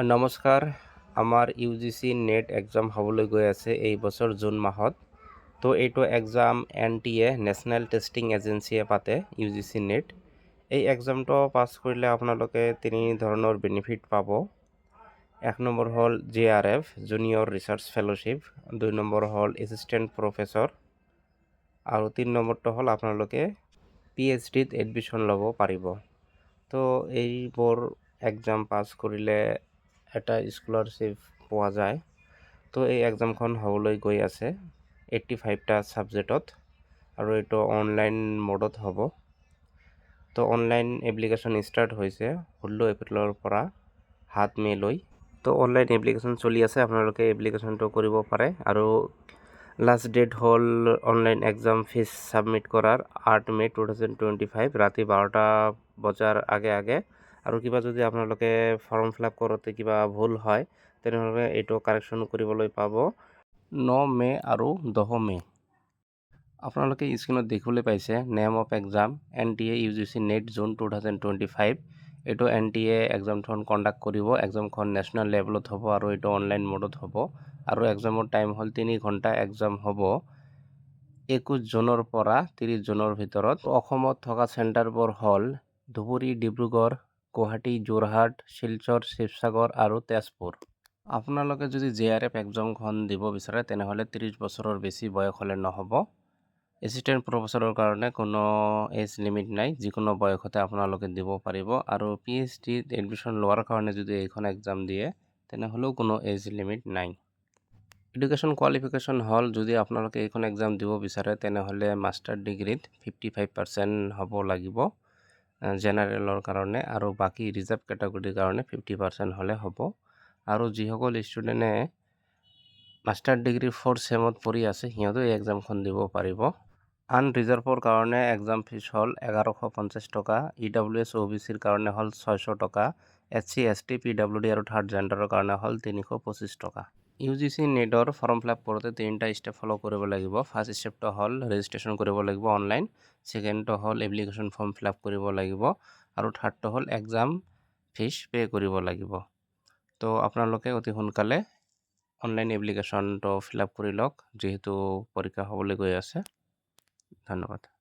নমস্কাৰ। আমাৰ U G C NET exam হ'বলৈ গৈ আছে এই বছৰ জুন মাহত। তো এইটো exam N T A national testing এজেঞ্চিয়ে পাতে ইউ জি চি নেট। এই এক্সামটো পাছ কৰিলে আপোনালোকে তিনি ধৰণৰ বেনিফিট পাব। এক নম্বৰ হ'ল J R F junior research fellowship দুই নম্বৰ হ'ল এছিষ্টেণ্ট প্ৰফেচৰ আৰু তিনি নম্বৰটো হ'ল আপোনালোকে পি এইচ ডিত এডমিশ্যন ল'ব পাৰিব। তো এইবোৰ এক্সাম পাছ কৰিলে এটা স্কলাৰশ্বিপ পোৱা যায়। তো এই এক্সামখন হ'বলৈ গৈ আছে। এইট্টি ফাইভটা ছাবজেক্টত আৰু এইটো অনলাইন মোডত হ'ব। তো অনলাইন এপ্লিকেশ্যন ষ্টাৰ্ট হৈছে ষোল্ল এপ্ৰিলৰ পৰা সাত মে' লৈ তো অনলাইন এপ্লিকেশ্যন চলি আছে। আপোনালোকে এপ্লিকেশ্যনটো কৰিব পাৰে। আৰু লাষ্ট ডেট হ'ল অনলাইন এক্সাম ফিজ ছাবমিট কৰাৰ আঠ May' two thousand twenty five ৰাতি বাৰটা বজাৰ আগে আগে আৰু কিবা যদি আপোনালোকে ফৰ্ম ফিল আপ কৰোঁতে কিবা ভুল হয়, তেনেহ'লে এইটো কাৰেকশ্যন কৰিবলৈ পাব। ন মে' আৰু দহ মে' আপোনালোকে স্ক্ৰীণত দেখিবলৈ পাইছে name of exam N T A U G C NET June two thousand twenty five এইটো এন টি এ এক্সামখন কণ্ডাক্ট কৰিব এক্সামখন নেশ্যনেল লেভেলত হ'ব আৰু এইটো অনলাইন মোডত হ'ব। আৰু এক্সামৰ টাইম হ'ল তিনি ঘণ্টা এক্সাম হ'ব একৈছ জুনৰ পৰা ত্ৰিছ জুনৰ ভিতৰত। অসমত থকা চেণ্টাৰবোৰ হ'ল ধুবুৰী, ডিব্ৰুগড় গুৱাহাটী যোৰহাট শিলচৰ শিৱসাগৰ আৰু তেজপুৰ। আপোনালোকে যদি জে আৰ এফ এক্সামখন দিব বিচাৰে, তেনেহ'লে ত্ৰিছ বছৰৰ বেছি বয়স হ'লে নহ'ব। এছিষ্টেণ্ট প্ৰফেচৰৰ কাৰণে কোনো এজ লিমিট নাই, যিকোনো বয়সতে আপোনালোকে দিব পাৰিব। আৰু পি এইচ ডিত এডমিশ্যন লোৱাৰ কাৰণে যদি এইখন এক্সাম দিয়ে, তেনেহ'লেও কোনো এজ লিমিট নাই। এডুকেশ্যন কোৱালিফিকেশ্যন হ'ল, যদি আপোনালোকে এইখন এক্সাম দিব বিচাৰে, তেনেহ'লে মাষ্টাৰ ডিগ্ৰীত ফিফটি ফাইভ পাৰ্চেণ্ট হ'ব লাগিব। জেনেৰেলৰ কাৰণে আৰু বাকী ৰিজাৰ্ভ কেটাগৰীৰ কাৰণে ফিফটি পাৰ্চেণ্ট হ'লে হ'ব। আৰু যিসকল ষ্টুডেণ্টে মাষ্টাৰ ডিগ্ৰী ফ'ৰ্থ ছেমত পঢ়ি আছে সিহঁতেও এই এক্সামখন দিব পাৰিব। আন ৰিজাৰ্ভৰ কাৰণে এক্সাম ফিজ হ'ল এঘাৰশ পঞ্চাছ টকা E W S O' B চিৰ কাৰণে হ'ল ছয়শো টকা S C S T P W D আৰু থাৰ্ড জেণ্ডাৰৰ কাৰণে হ'ল তিনিশ পঁচিছ টকা। ইউ জি চি নেটৰ ফৰ্ম ফিল আপ কৰোঁতে তিনিটা ষ্টেপ ফ'ল' কৰিব লাগিব। ফাৰ্ষ্ট ষ্টেপটো হ'ল ৰেজিষ্ট্ৰেশ্যন কৰিব লাগিব অনলাইন ছেকেণ্ডটো হ'ল এপ্লিকেশ্যন ফৰ্ম ফিল আপ কৰিব লাগিব, আৰু থাৰ্ডটো হ'ল এক্সাম ফিজ পে' কৰিব লাগিব। তো আপোনালোকে অতি সোনকালে অনলাইন এপ্লিকেশ্যনটো ফিল আপ কৰি লওক, যিহেতু পৰীক্ষা হ'বলৈ গৈ আছে। ধন্যবাদ।